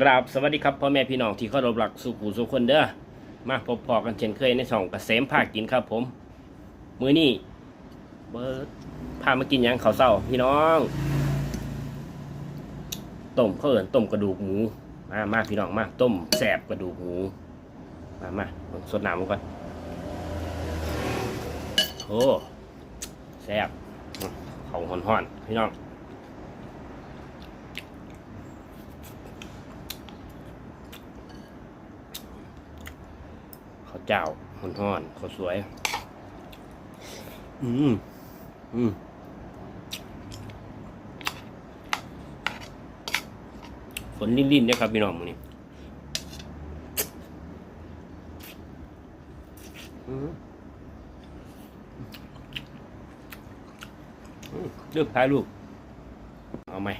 ครับสวัสดีครับพ่อแม่พี่น้องที่เคารพรักสุขุสุขคนเด้อมาพบพอกันเช่นเคยในช่องกเกษมภาคกินครับผม มื้อนี้เบิร์ดพามากินยังข้าวเศร้าพี่น้องต้มเขาเอินต้มกระดูกหมูมามาพี่น้องมาต้มแสบกระดูกหมูมามาสดน้ำก่อนโอ้แสบเขาห่อนๆพี่น้อง ข้าว เจ้าห่อนห่อนๆข้าวสวย อืม อืมฝนลิ่นๆเนี่ยครับพี่น้องมื้อนี้อืมอืมเลือกท้ายลูกเอาไหม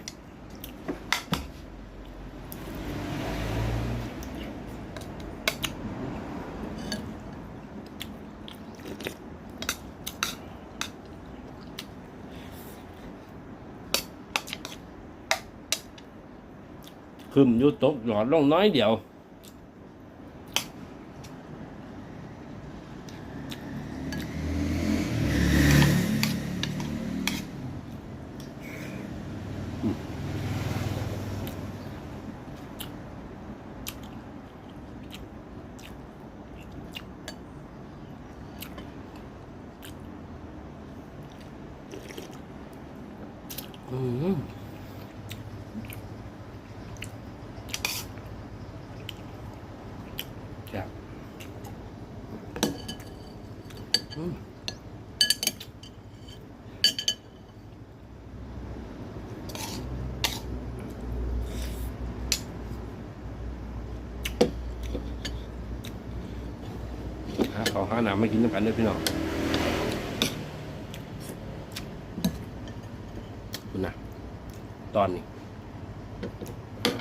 คึมอยู่ตกหลอดลงน้อยเดียว อืม ครับ อืมหาขอหาหนามไม่กินน้ำกันด้วยพี่น้องคุณนะตอนนี้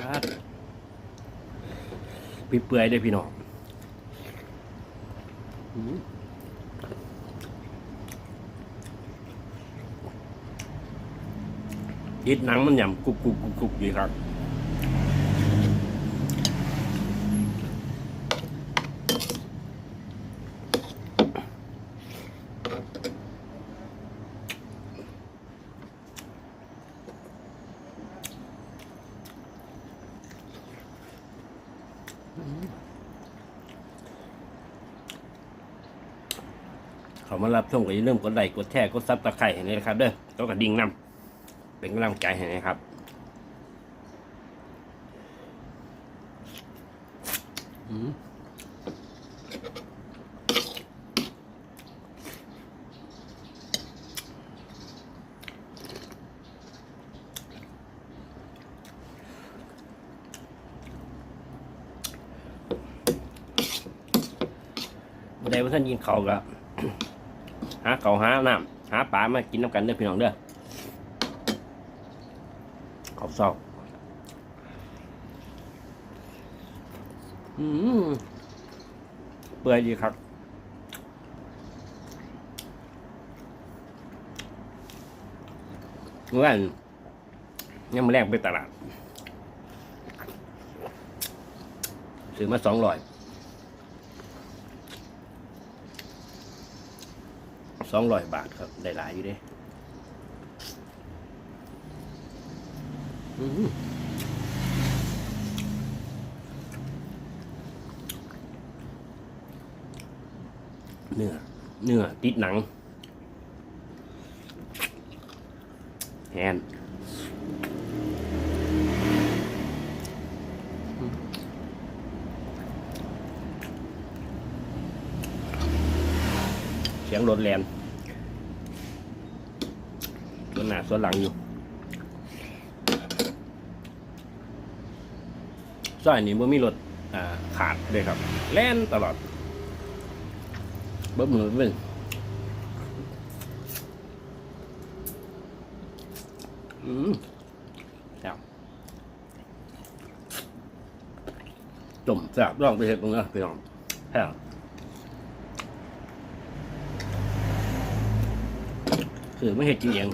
ครับปีเปื่อยๆด้พี่น้องอ มยิดหนังมันหย่ำกรุบกรุบกรุบกรุบดีครับเขามารับชมก็อย่าลืมกดไลค์กดแชร์กดซับตะไคร้ให้นี่นะครับเด้อต้องกระดิ่งนำ เป็นกำลังใจให้นะครับอืมวันใดวันท่านยิงเขาก็หาเขาวหาน้ำหาปลามากินน้ำกันเด้อพี่น้องเด้อ ขอบซอกอืมเปื่อยดีครับเมื่อวานยังมาแรกไปตลาดซื้อมาสองร้อยสองร้อยบาทครับ ได้หลายอยู่เด้อื้อหือ เนื้อ เนื้อ ติดหนังแฮนเสียงรถแลนส่วนหน้าส่วนหลังอยู่ ซอยนี้บ่มีรถอ่าขาดเลยครับ แล่นตลอดเบิ้มมือเบิ้งอืมครับต้มแซ่บลองไปเห็ดตรงนี้พี่น้องแซ่บคือไม่เห็ดกินเอง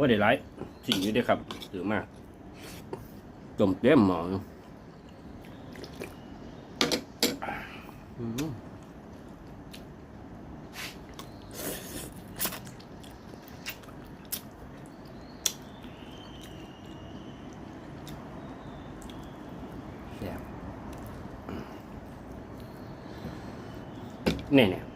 ว่าได้หลายสิ่งอยู่ด้อครับถือมากต้มเต็มหมอเนี่ยเนี่ย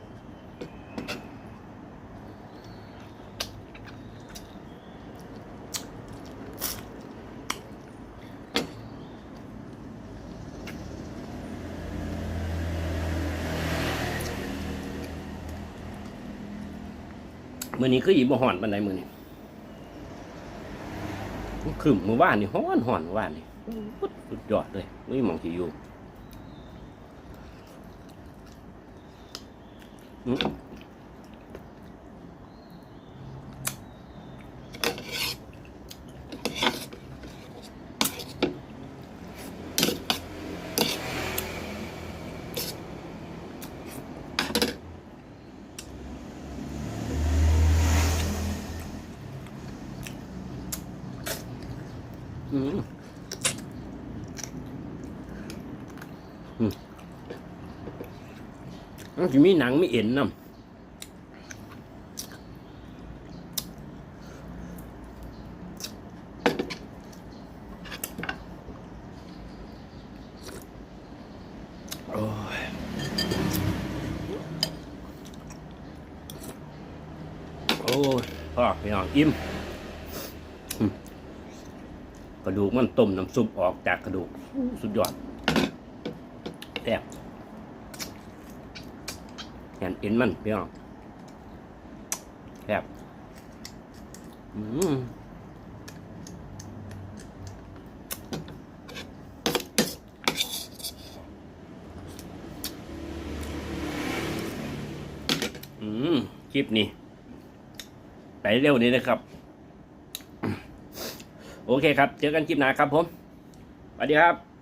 มือนี้คืออีบ่ห่อนปันใดมือนี้ขึ้นมือว่านนี่ห่อนห่อนมือว่านนี่อุ๊ดสุดยอดเลยไม่มองที่อยู่ มันจะมีหนังไมีเอ็นนำโอ้ยโอ้ยพ่อพี่น้องอิ่ม กระดูกมันต้มน้ำซุปออกจากกระดูกสุดยอดแซ่บเห็นเอ็นมันพี่น้องแซ่บอืมอืมคลิปนี้ไปเร็วนี้นะครับ โอเคครับ เจอกันคลิปหน้าครับผมสวัสดีครับ